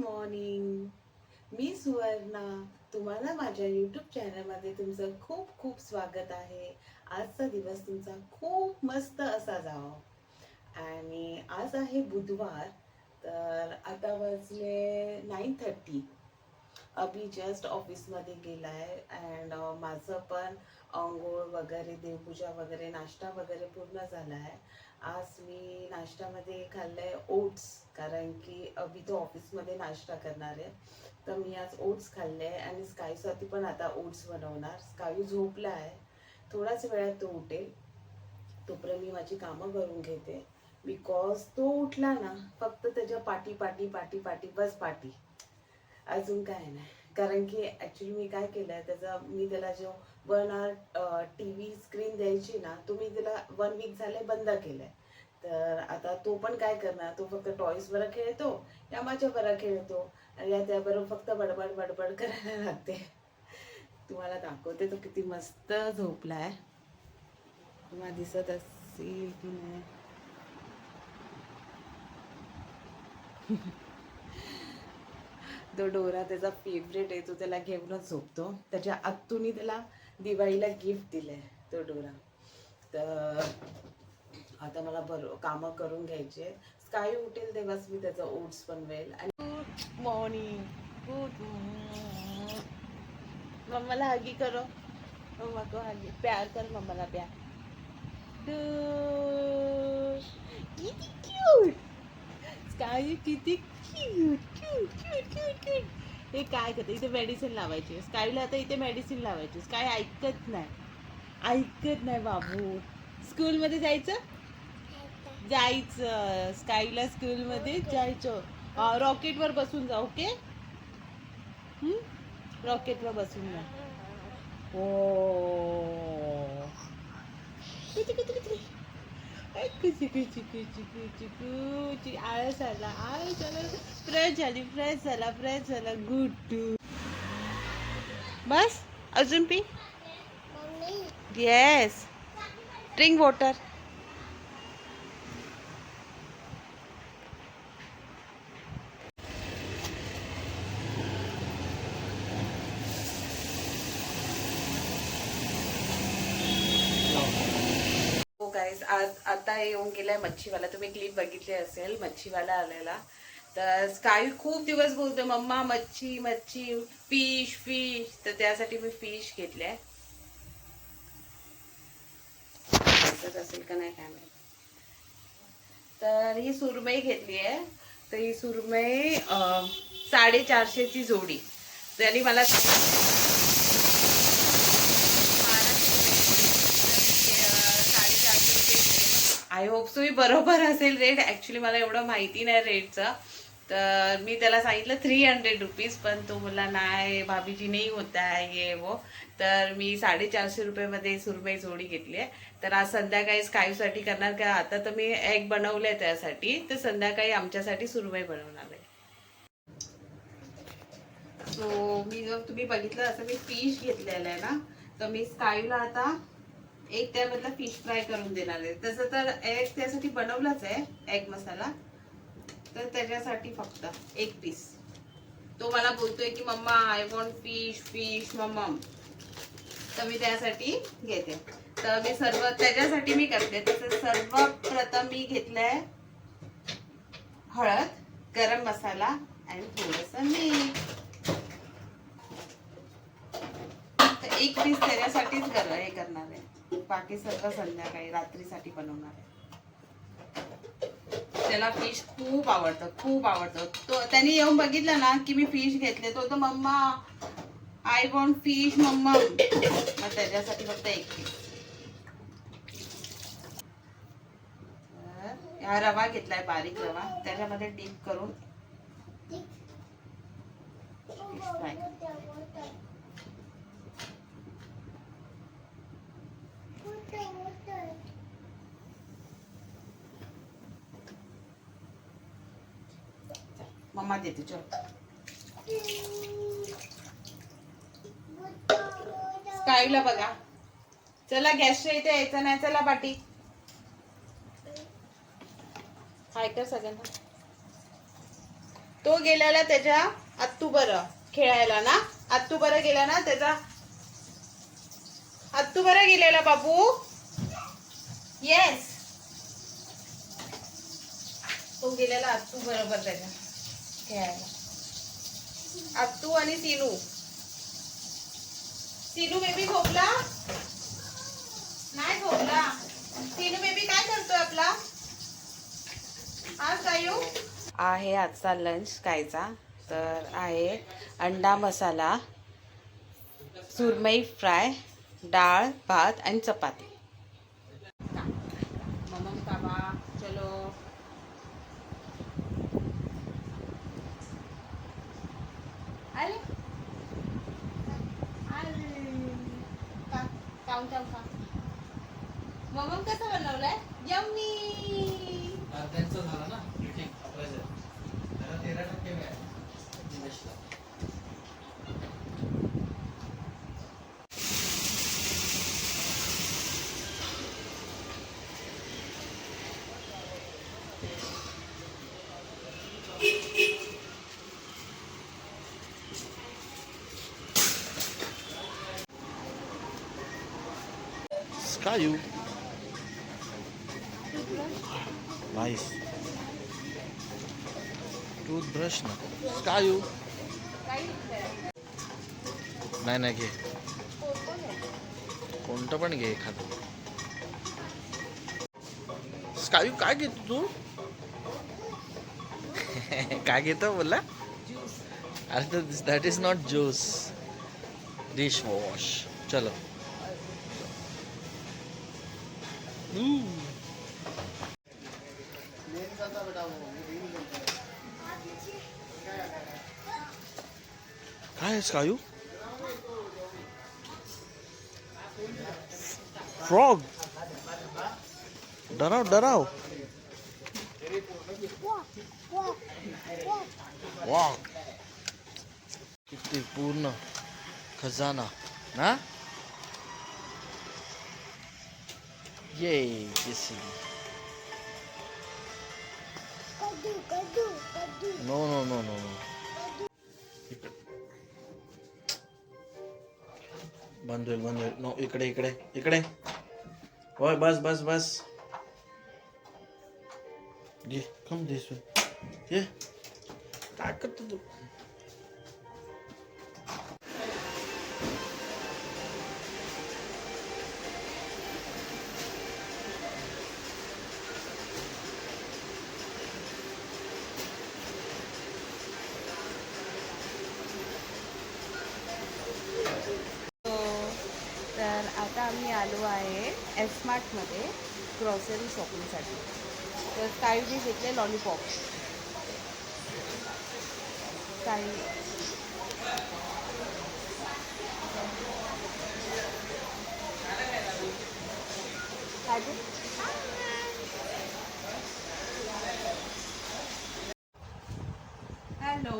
Morning मी सुवर्णा तुम्हाला माझ्या YouTube चॅनलमध्ये तुमचं खूप खूप स्वागत आहे. आजचा दिवस तुमचा खूप मस्त असा जावा. आणि आज आहे बुधवार तर आता वाजले नाईन थर्टी अभी जस्ट ऑफिसमध्ये गेला आहे अँड माझं पण अंघोळ वगैरे देवपूजा वगैरे नाश्ता वगैरे पूर्ण झाला आहे. आज मी नाश्त्यामध्ये खाल्लंय ओट्स कारण की अभि तो ऑफिसमध्ये नाश्ता करणार आहे. तर मी आज ओट्स खाल्ले आहे आणि स्कायसाठी पण आता ओट्स बनवणार. स्कायू झोपला आहे. थोड्याच वेळात तो उठेल. तोपर्यंत मी माझी कामं करून घेते. बिकॉज तो उठला ना फक्त त्याच्या पाठी पाठी पाठी पाठी बस पाठी अजून काय नाही. कारण की ॲक्च्युली मी काय केलं आहे त्याचा मी त्याला जो one hour T V screen द्यायची ना तो मी त्याला वन वीक झाले बंद केलं आहे तर आता तो पण काय करणार? तो फक्त टॉईस बरं खेळतो या माझ्या बरं खेळतो आणि या त्याबरोबर फक्त बडबड बडबड करायला लागते. तुम्हाला दाखवते तो किती मस्त झोपला आहे तुम्हाला दिसत असेल की नाही? तो डोरा त्याचा फेवरेट आहे तो त्याला घेऊनच झोपतो. त्याच्या आत्तूनी त्याला दिवाळीला गिफ्ट दिलंय तो डोरा. तर आता मला बरो कामं करून घ्यायचे स्काय उठेल तेव्हाच मी त्याचा ओट्स बनवेल. आणि गुड मॉर्निंग गुड मम्माला हगी करो. मम्मा को हगी प्यार कर मम्माला प्यार. किती क्यूट स्काय किती cute cute cute cute cute हे काय करते? इथे मेडिसिन लावायची स्कायला आता इथे मेडिसिन लावायची काय ऐकत नाही. ऐकत नाही बाबू. स्कूलमध्ये जायचं? जायचं स्कायला स्कूलमध्ये जायचं. रॉकेटवर बसून जा ओके? रॉकेटवर बसून जा. ओ. किती किती किती? ऐ, कुची कुची कुची कुची कुची आळस आला आळस आला फ्रेश झाली फ्रेश झाला फ्रेश झाला. गुड टू बस अजून पी. येस ड्रिंक वॉटर हो गाईज आज आलेला आहे मच्छीवाला. तुम्ही क्लिप बघितली असेल मच्छीवाला आलेला. तर काही खूप दिवस बोलतोय मम्मा मच्छी मच्छी फिश फिश तर त्यासाठी मी फिश घेतले असेल का नाही काय माहीत तर ही सुरमई घेतली आहे. तर ही सुरमई साडेचारशेची जोडी. त्यांनी मला आय होप सो बरोबर असेल रेट ॲक्च्युली मला एवढं माहिती नाही रेटचं तर मी त्याला सांगितलं थ्री हंड्रेड रुपीज पण तो मला नाही भाभीजी नाही होता आहे ये वो. तर मी साडेचारशे रुपयेमध्ये सुरमई जोडी घेतली आहे. तर आज संध्याकाळी स्कायूसाठी करणार का? आता तर मी एग बनवलं आहे त्यासाठी. तर संध्याकाळी आमच्यासाठी सुरमई बनवणार आहे. सो मी जर तुम्ही बघितलं असं मी फिश घेतलेलं आहे ना तर मी स्कायूला आता एक त्यामधला फिश फ्राय करून देणार आहे. तसं तर एग त्यासाठी बनवलाच आहे एग मसाला. तर त्याच्यासाठी फक्त एक पीस तो मला बोलतोय की mamma I want fish fish mamma तर मी त्यासाठी घेते. तर मी सर्व त्याच्यासाठी मी करते. तसं सर्वप्रथम मी घेतलंय हळद गरम मसाला आणि थोडंसं मीठ. तर एक पीस त्याच्यासाठीच कर हे करणार आहे. बाकी सर्व संध्याकाळी रात्रीसाठी बनवणार आहे. त्याला फिश खूप आवडतं खूप आवडतं. तो त्यांनी येऊन बघितलं ना की मी फिश घेतले तो तर mamma I want fish mamma. मग त्याच्यासाठी फक्त एक हा रवा घेतलाय बारीक रवा. त्याच्यामध्ये डीप करून. Fish fry. मम्मा देते चल. स्कायला बघा. चला गॅसच्या इथे यायचं नाही चला पाटी. हाय कर सगळ्यांना. तो गेलेला त्याच्या आत्तू बरं खेळायला ना? आत्तू बरं गेला ना त्याचा आत्तू बरं गेलेला बाबू. येस तो गेलेला आत्तू बरोबर त्याच्या. खेळायला आत्तू आणि सिनू. सिनू बेबी खोकला नाही खोकला सिनू बेबी काय करतोय आपला? आज कायू आहे आजचा लंच कायचा तर आहे अंडा मसाला सुरमई फ्राय डाळ भात आणि चपाती. ममम काबा चलो आले खा ममम कसं बनवलंय? यम्मी! त्यांचं झालं ना तेरा टक्के मिळाले Caio. Nice. टूथब्रश ना कायू नाही नाही घे कोणतं पण घे एखादं स्कायू काय घेतो तू काय घेतो बोला अरे that is not juice dish wash चलो काय आहे स्कायू फ्रॉग डराव डराव. वा किती पूर्ण खजाना. ना? ये किसी no no no no no बंद होईल बंद होईल नो इकडे इकडे इकडे होय बस बस बस ये कम दिस ये काय करतो तू तर आता आम्ही आलो आहे एस्मार्टमध्ये ग्रॉसरी शॉपिंगसाठी तर काही मी घेतले लॉलीपॉप काही हॅलो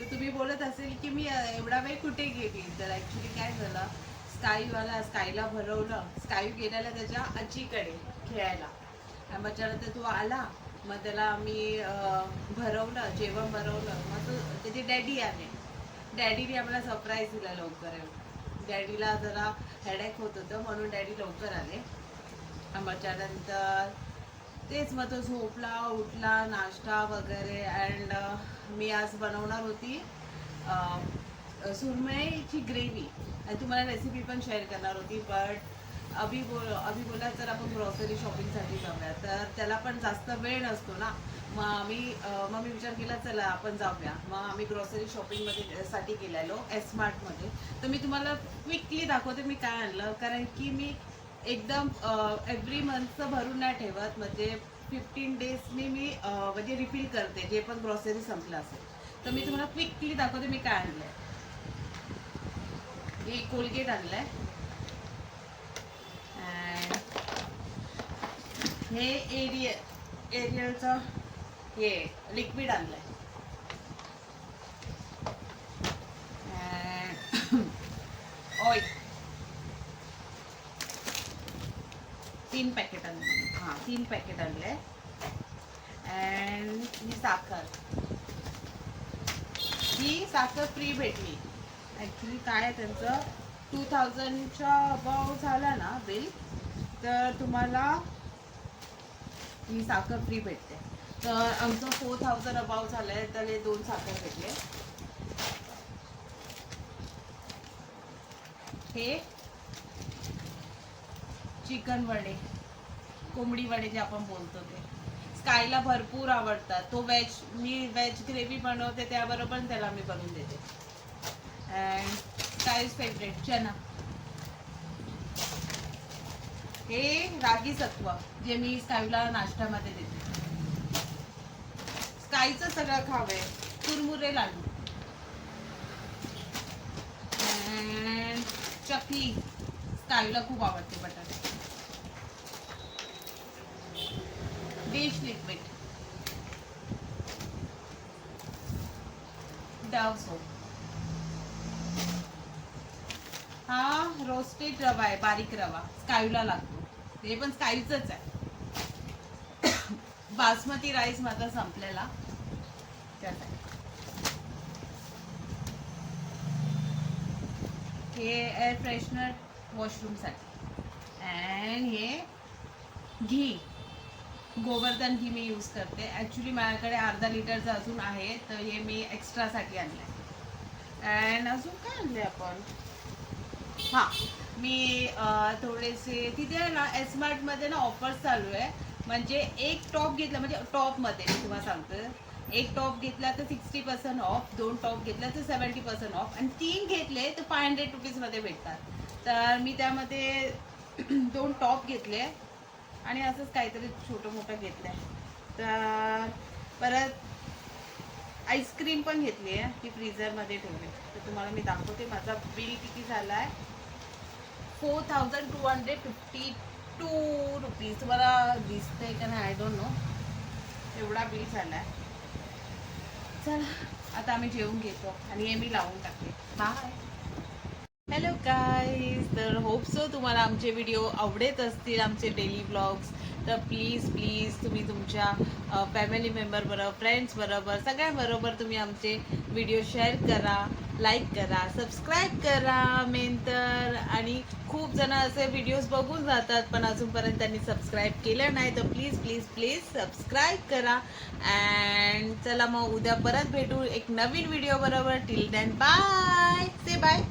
तर तुम्ही बोलत असेल की मी एवढा वेळ कुठे गेली? तर ॲक्च्युली काय झालं? स्काईवाला स्कायला भरवलं. स्काई गेलेला त्याच्या आजीकडे खेळायला. आणि मग त्यानंतर तो आला मग त्याला मी भरवलं जेवण भरवलं. मग तो त्याचे डॅडी आले. डॅडीने आम्हाला सरप्राईज दिला लवकर. डॅडीला जरा हेडेक होत होतं म्हणून डॅडी लवकर आले. मग त्यानंतर तेच मग तो झोपला उठला नाश्ता वगैरे अँड मी आज बनवणार होती सुरमईची ग्रेव्ही आणि तुम्हाला रेसिपी पण शेअर करणार होती बट अभि बोल अभि बोला तर आपण ग्रॉसरी शॉपिंगसाठी जाऊया. तर त्याला पण जास्त वेळ नसतो ना. मग आम्ही मग मी विचार केला चला आपण जाऊया. मग आम्ही ग्रॉसरी शॉपिंगमध्ये साठी गेलेलो एस स्मार्टमध्ये तर मी तुम्हाला क्विकली दाखवते मी काय आणलं. कारण की मी एकदम एव्हरी मंथचं भरून नाही ठेवत. म्हणजे फिफ्टीन डेजनी मी म्हणजे रिफिल करते जे पण ग्रॉसरी संपलं असेल. तर मी तुम्हाला क्विकली दाखवते मी काय आणलंय. हे कोलगेट आणलं आहे हे एरिय एरियलचं हे लिक्विड आणलं आहे ऑइल तीन पॅकेट आणले हां तीन पॅकेट आणले अँड ही साखर. ही साखर फ्री भेटली. ॲक्च्युली काय आहे त्यांचं? टू थाउजंडच्या अबाव झाला ना बिल तर तुम्हाला ही साखर फ्री भेटते. तर आमचं फोर थाउजंड अबाव झालं आहे तर हे दोन साखर भेटले. हे चिकन वडे कोंबडी वडे जे आपण बोलतो ते. स्कायला भरपूर आवडतात. तो वेज मी वेज ग्रेव्ही बनवते त्याबरोबर त्याला मी बनवून देते. अँड स्कायज फेवरेट चना हे रागी सत्व जे मी स्कायला नाश्त्यामध्ये देते. स्कायचं सगळं खावे कुरमुरे लाडू. अँड चकली स्कायला खूप आवडते बटाटे. डिश लिक्विड डाव सोप हा रोस्टेड रवा आहे बारीक रवा. स्कायूला लागतो. ते पण स्कायूचंच आहे. बासमती राईस माझा संपलेला. त्यासाठी हे एअर फ्रेशनर वॉशरूमसाठी अँड हे घी. गोवर्धन घी मी यूज करते. ॲक्च्युली माझ्याकडे अर्धा लिटरचं अजून आहे तर हे मी एक्स्ट्रासाठी आणलं आहे अँड अजून काय आणले आपण? हां मी थोडेसे तिथे आहे ना एसमार्टमध्ये ना ऑफर्स चालू आहे. म्हणजे एक टॉप घेतला म्हणजे टॉपमध्ये मी तुम्हाला सांगतो. एक टॉप घेतला तर सिक्स्टी पर्सेंट ऑफ दोन टॉप घेतला तर सेवन्टी पर्सेंट ऑफ आणि तीन घेतले तर फाय हंड्रेड रुपीजमध्ये भेटतात. तर मी त्यामध्ये दोन टॉप घेतले आणि असंच काहीतरी छोटं मोठं घेतलं आहे तर परत आईस्क्रीम पण घेतली आहे ती फ्रीझरमध्ये ठेवली. तर तुम्हाला मी दाखवते माझा बिल किती झाला आहे four thousand two hundred fifty two rupees. तुम्हाला दिसतंय का नाही? आय डोंट नो एवढा बिल झाला आहे चला. आता आम्ही जेवून घेतो आणि हे मी लावून टाकते. बाय हॅलो गाईज तर होप सो तुम्हाला आमचे व्हिडिओ आवडत असतील आमचे डेली ब्लॉग्स तर प्लीज प्लीज तुम्ही तुमच्या फॅमिली मेंबरबरोबर फ्रेंड्सबरोबर सगळ्यांबरोबर तुम्ही आमचे व्हिडिओ शेअर करा लाईक करा सबस्क्राईब करा मेन तर. आणि खूप जण असे व्हिडिओज बघून जातात पण अजूनपर्यंत त्यांनी सबस्क्राईब केलं नाही. तर प्लीज प्लीज प्लीज सबस्क्राईब करा. अँड चला मग उद्या परत भेटू एक नवीन व्हिडिओ बरोबर. Till then bye say bye